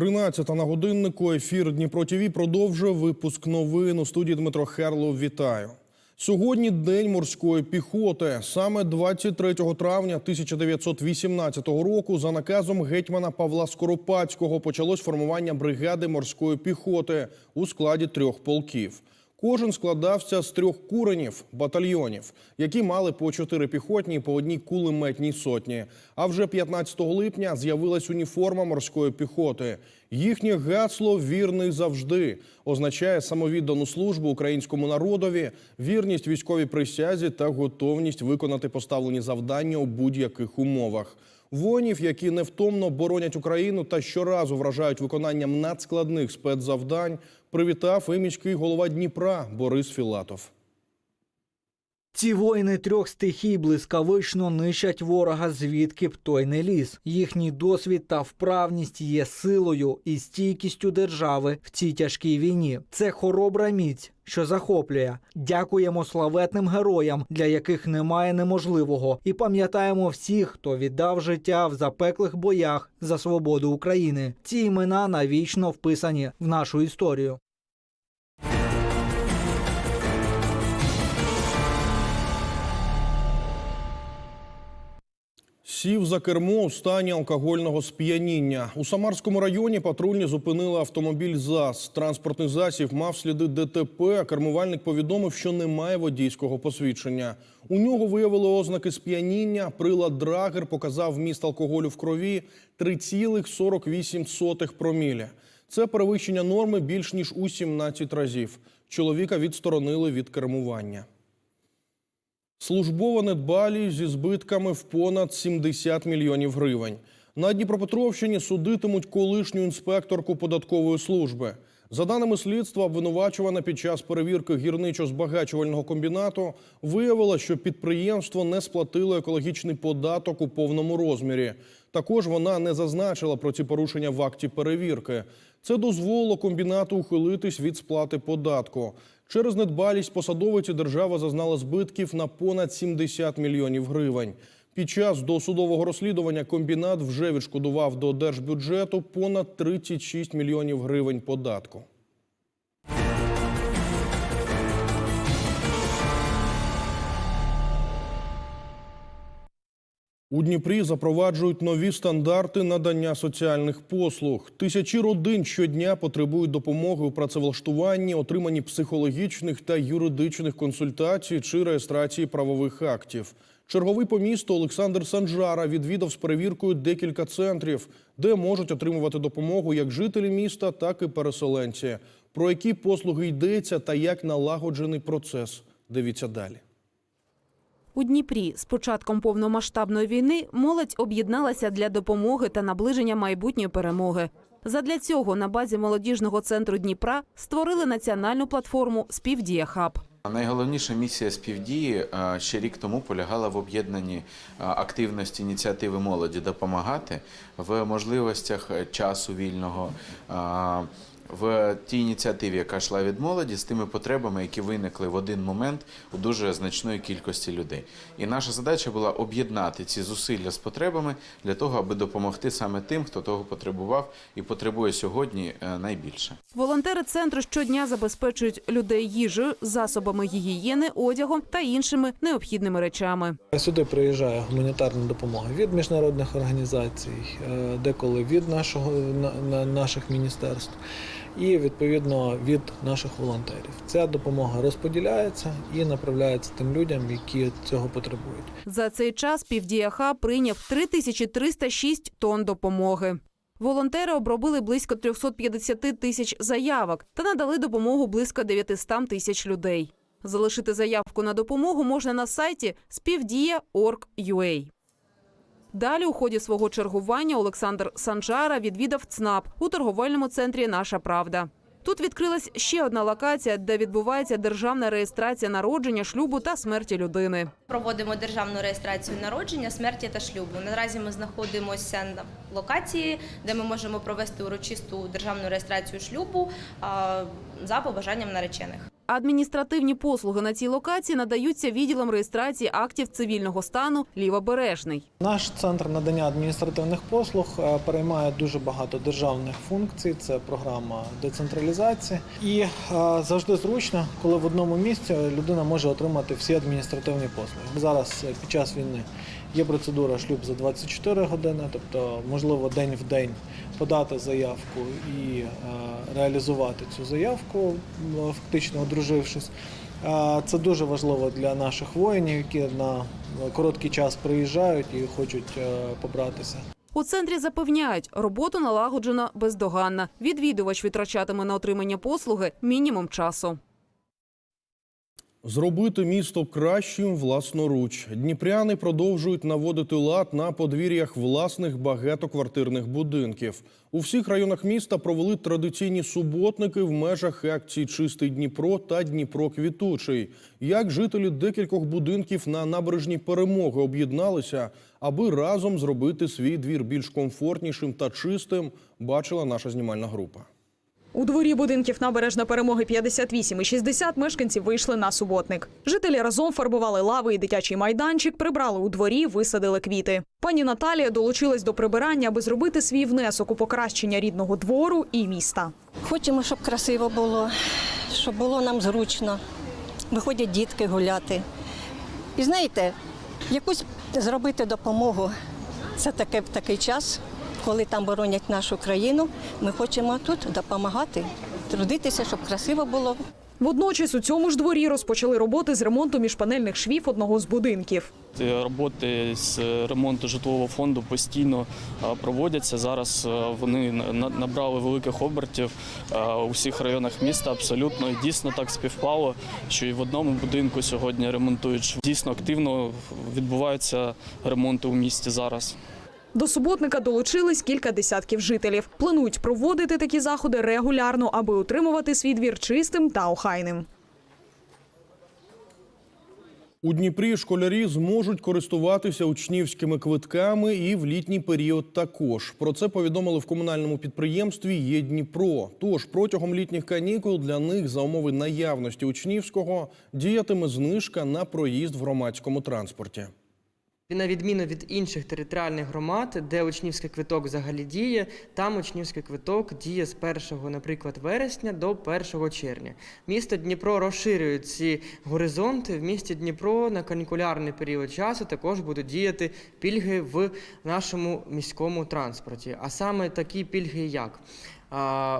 13 на годиннику. Ефір Дніпро ТІВІ продовжує випуск новин у студії Дмитро Херлов. Вітаю. Сьогодні День морської піхоти. Саме 23 травня 1918 року за наказом гетьмана Павла Скоропадського почалось формування бригади морської піхоти у складі трьох полків. Кожен складався з трьох куренів батальйонів, які мали по чотири піхотні і по одній кулеметній сотні. А вже 15 липня з'явилась уніформа морської піхоти. Їхнє гасло Вірний завжди означає самовіддану службу українському народові, вірність військовій присязі та готовність виконати поставлені завдання у будь-яких умовах. Воїнів, які невтомно боронять Україну та щоразу вражають виконанням надскладних спецзавдань, привітав і голова Дніпра Борис Філатов. Ці воїни трьох стихій блискавично нищать ворога, звідки б той не ліз. Їхній досвід та вправність є силою і стійкістю держави в цій тяжкій війні. Це хоробра міць, що захоплює. Дякуємо славетним героям, для яких немає неможливого, і пам'ятаємо всіх, хто віддав життя в запеклих боях за свободу України. Ці імена навічно вписані в нашу історію. Сів за кермо у стані алкогольного сп'яніння. У Самарському районі патрульні зупинили автомобіль ЗАЗ. Транспортний засіб мав сліди ДТП. а Кермувальник повідомив, що немає водійського посвідчення. У нього виявили ознаки сп'яніння. Прилад Драгер показав вміст алкоголю в крові 3,48 промілі. Це перевищення норми більш ніж у 17 разів. Чоловіка відсторонили від кермування. Службова недбалість зі збитками в понад 70 мільйонів гривень. На Дніпропетровщині судитимуть колишню інспекторку податкової служби. За даними слідства, обвинувачувана під час перевірки гірничо-збагачувального комбінату виявила, що підприємство не сплатило екологічний податок у повному розмірі. Також вона не зазначила про ці порушення в акті перевірки. Це дозволило комбінату ухилитись від сплати податку. Через недбалість посадовиці держава зазнала збитків на понад 70 мільйонів гривень. Під час досудового розслідування комбінат вже відшкодував до держбюджету понад 36 мільйонів гривень податку. У Дніпрі запроваджують нові стандарти надання соціальних послуг. Тисячі родин щодня потребують допомоги у працевлаштуванні, отриманні психологічних та юридичних консультацій чи реєстрації правових актів. Черговий по місту Олександр Санжара відвідав з перевіркою декілька центрів, де можуть отримувати допомогу як жителі міста, так і переселенці. Про які послуги йдеться та як налагоджений процес. Дивіться далі. У Дніпрі з початком повномасштабної війни молодь об'єдналася для допомоги та наближення майбутньої перемоги. Задля цього на базі молодіжного центру Дніпра створили національну платформу Співдія Хаб. Найголовніша місія співдії е, ще рік тому полягала в об'єднанні е, активності ініціативи молоді допомагати в можливостях е, часу вільного. В тій ініціативі, яка йшла від молоді, з тими потребами, які виникли в один момент у дуже значної кількості людей. І наша задача була об'єднати ці зусилля з потребами для того, аби допомогти саме тим, хто того потребував і потребує сьогодні е, найбільше. Волонтери центру щодня забезпечують людей їжею, засобами гігієни, одягом та іншими необхідними речами. Сюди приїжджає гуманітарна допомога від міжнародних організацій, е, деколи від нашого на- на- наших міністерств і відповідно від наших волонтерів. Ця допомога розподіляється і направляється тим людям, які цього потребують. За цей час Півдія Хаб прийняв 3306 тонн допомоги. Волонтери обробили близько 350 тисяч заявок та надали допомогу близько 900 тисяч людей. Залишити заявку на допомогу можна на сайті співдія.org.ua. Далі у ході свого чергування Олександр Санжара відвідав ЦНАП у торговельному центрі Наша Правда. Тут відкрилась ще одна локація, де відбувається державна реєстрація народження, шлюбу та смерті людини. Проводимо державну реєстрацію народження, смерті та шлюбу. Наразі ми знаходимося на локації, де ми можемо провести урочисту державну реєстрацію шлюбу за побажанням наречених. Адміністративні послуги на цій локації надаються відділом реєстрації актів цивільного стану Лівобережний. Наш центр надання адміністративних послуг е, переймає дуже багато державних функцій. Це програма децентралізації, і е, завжди зручно, коли в одному місці людина може отримати всі адміністративні послуги. Зараз е, під час війни є процедура шлюб за 24 години, тобто можливо день в день подати заявку і е, реалізувати цю заявку, фактично одружившись. Е, Це дуже важливо для наших воїнів, які на короткий час приїжджають і хочуть е, побратися. У центрі запевняють, роботу налагоджено бездоганно. Відвідувач витрачатиме на отримання послуги мінімум часу. Зробити місто кращим власноруч. Дніпряни продовжують наводити лад на подвір'ях власних багатоквартирних будинків. У всіх районах міста провели традиційні суботники в межах акцій Чистий Дніпро та Дніпро Квітучий. Як жителі декількох будинків на набережній перемоги об'єдналися, аби разом зробити свій двір більш комфортнішим та чистим, бачила наша знімальна група. У дворі будинків набережна перемоги 58 і 60 мешканців вийшли на суботник. Жителі разом фарбували лави і дитячий майданчик, прибрали у дворі, висадили квіти. Пані Наталія долучилась до прибирання, аби зробити свій внесок у покращення рідного двору і міста. Хочемо, щоб красиво було, щоб було нам зручно. Виходять дітки гуляти. І знаєте, якусь зробити допомогу. Це таке, в такий час, коли там боронять нашу країну. Ми хочемо тут допомагати, трудитися, щоб красиво було. Водночас у цьому ж дворі розпочали роботи з ремонту міжпанельних швів одного з будинків. Роботи з ремонту житлового фонду постійно проводяться. Зараз вони набрали великих обертів у всіх районах міста. Абсолютно І дійсно так співпало, що і в одному будинку сьогодні ремонтують. Дійсно активно відбуваються ремонти у місті зараз. До суботника долучились кілька десятків жителів. Планують проводити такі заходи регулярно, аби утримувати свій двір чистим та охайним. У Дніпрі школярі зможуть користуватися учнівськими квитками і в літній період також. Про це повідомили в комунальному підприємстві «Є Дніпро». Тож протягом літніх канікул для них за умови наявності учнівського діятиме знижка на проїзд в громадському транспорті. І на відміну від інших територіальних громад, де учнівський квиток взагалі діє, там учнівський квиток діє з 1, наприклад, вересня до 1 червня. Місто Дніпро розширює ці горизонти. В місті Дніпро на канікулярний період часу також будуть діяти пільги в нашому міському транспорті. А саме такі пільги, як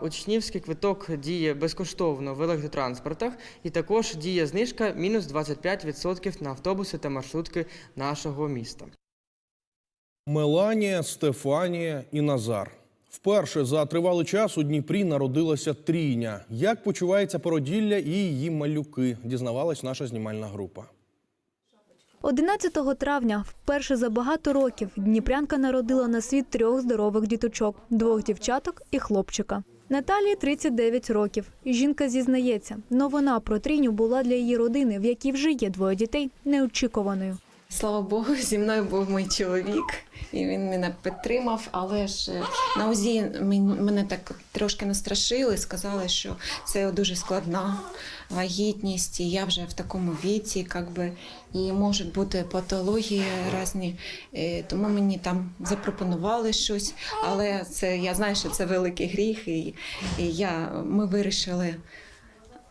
Учнівський квиток діє безкоштовно в електротранспортах, і також діє знижка мінус 25% на автобуси та маршрутки нашого міста. Меланія, Стефанія і Назар. Вперше за тривалий час у Дніпрі народилася трійня. Як почувається породілля і її малюки, дізнавалась наша знімальна група. 11 травня, вперше за багато років, Дніпрянка народила на світ трьох здорових діточок – двох дівчаток і хлопчика. Наталії 39 років. Жінка зізнається, новина про тріню була для її родини, в якій вже є двоє дітей, неочікуваною. Слава Богу, зі мною був мій чоловік, і він мене підтримав. Але ж е, на УЗІ мене так трошки настрашили, сказали, що це дуже складна вагітність, і я вже в такому віці, як би, і можуть бути патології різні. Е, Тому мені там запропонували щось, але це я знаю, що це великий гріх, і, і я, ми вирішили.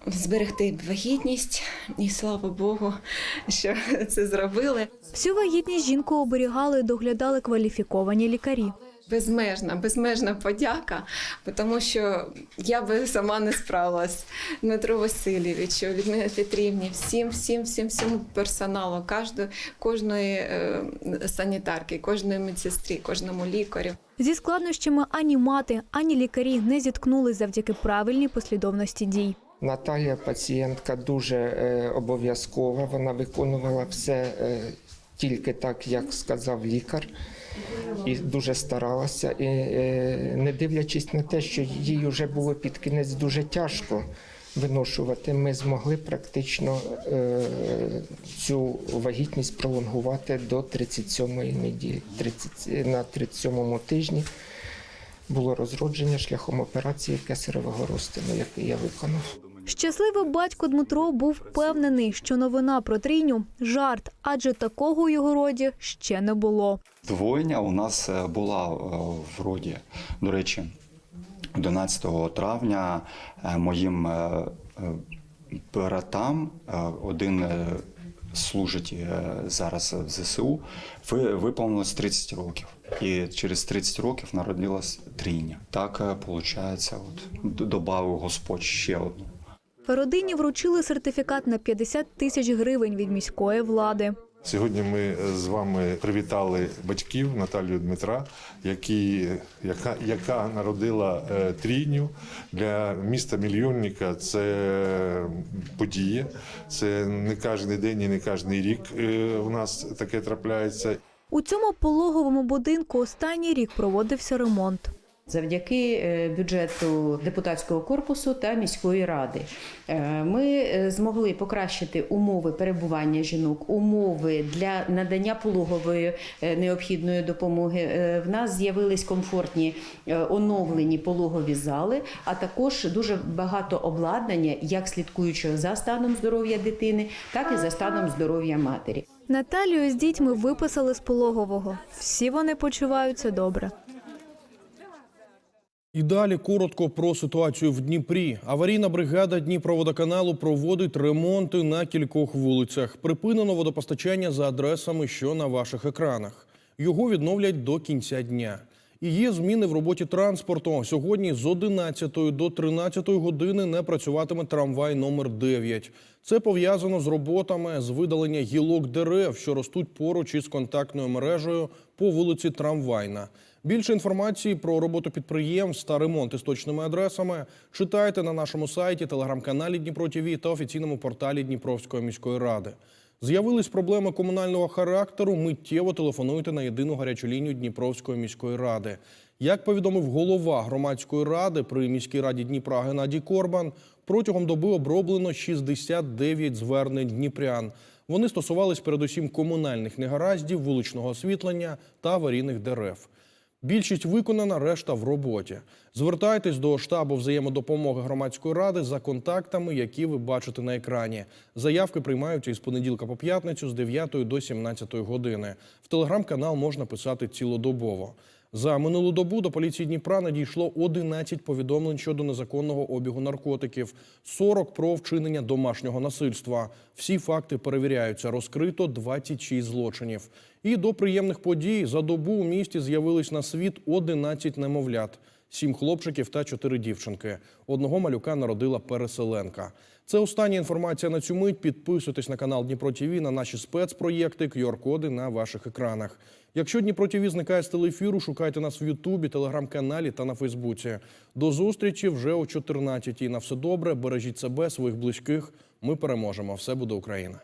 Зберегти вагітність, і слава Богу, що це зробили. Всю вагітність жінку оберігали і доглядали кваліфіковані лікарі. Безмежна, безмежна подяка, тому що я би сама не справилась. Дмитру Васильовичу, Людмилі Петрівні, всім, всім, всім, всьому персоналу, кожної, кожної е, санітарки, кожної медсестрі, кожному лікарю. Зі складнощами ані мати, ані лікарі не зіткнулись завдяки правильній послідовності дій. Наталія пацієнтка дуже е, обов'язкова. Вона виконувала все е, тільки так, як сказав лікар, і дуже старалася. І е, не дивлячись на те, що їй вже було під кінець дуже тяжко виношувати, ми змогли практично е, цю вагітність пролонгувати до 37-ї неділі. 30, на 37-му тижні було розродження шляхом операції кесаревого розтину, який я виконав. Щасливий батько Дмитро був впевнений, що новина про трійню жарт, адже такого у його роді ще не було. Двойня у нас е, була е, в роді. До речі, 11 травня е, моїм братам один служить зараз в ЗСУ. Ви виповнилось 30 років, і через 30 років народилась трійня. Так виходить, от д- добавив Господь ще одну. Родині вручили сертифікат на 50 тисяч гривень від міської влади. Сьогодні ми з вами привітали батьків Наталію Дмитра, які, яка, яка народила е, трійню для міста мільйонника. Це подія. Це не кожен день і не кожен рік е, у нас таке трапляється. У цьому пологовому будинку останній рік проводився ремонт. Завдяки е, бюджету депутатського корпусу та міської ради Е, ми е, змогли покращити умови перебування жінок, умови для надання пологової необхідної допомоги. В нас з'явились комфортні оновлені пологові зали, а також дуже багато обладнання, як слідкуючого за станом здоров'я дитини, так і за станом здоров'я матері. Наталію з дітьми виписали з пологового. Всі вони почуваються добре. І далі коротко про ситуацію в Дніпрі. Аварійна бригада Дніпроводоканалу проводить ремонти на кількох вулицях. Припинено водопостачання за адресами, що на ваших екранах. Його відновлять до кінця дня. І є зміни в роботі транспорту. Сьогодні з 11 до 13 години не працюватиме трамвай номер 9. Це пов'язано з роботами з видалення гілок дерев, що ростуть поруч із контактною мережею по вулиці Трамвайна. Більше інформації про роботу підприємств та ремонт із точними адресами читайте на нашому сайті, телеграм-каналі Дніпро ТВ та офіційному порталі Дніпровської міської ради. З'явились проблеми комунального характеру. Миттєво телефонуйте на єдину гарячу лінію Дніпровської міської ради. Як повідомив голова громадської ради при міській раді Дніпра Геннадій Корбан, протягом доби оброблено 69 звернень дніпрян. Вони стосувались передусім комунальних негараздів, вуличного освітлення та аварійних дерев. Більшість виконана, решта в роботі. Звертайтесь до штабу взаємодопомоги громадської ради за контактами, які ви бачите на екрані. Заявки приймаються із понеділка по п'ятницю з 9 до 17 години. В телеграм-канал можна писати цілодобово. За минулу добу до поліції Дніпра надійшло 11 повідомлень щодо незаконного обігу наркотиків, 40 про вчинення домашнього насильства. Всі факти перевіряються. Розкрито 26 злочинів. І до приємних подій за добу у місті з'явились на світ 11 немовлят. Сім хлопчиків та чотири дівчинки. Одного малюка народила переселенка. Це остання інформація на цю мить. Підписуйтесь на канал Дніпро ТВ, на наші спецпроєкти, QR-коди на ваших екранах. Якщо Дніпро ТВ зникає з телефіру, шукайте нас в Ютубі, телеграм-каналі та на Фейсбуці. До зустрічі вже о 14-й. На все добре, бережіть себе, своїх близьких. Ми переможемо. Все буде Україна.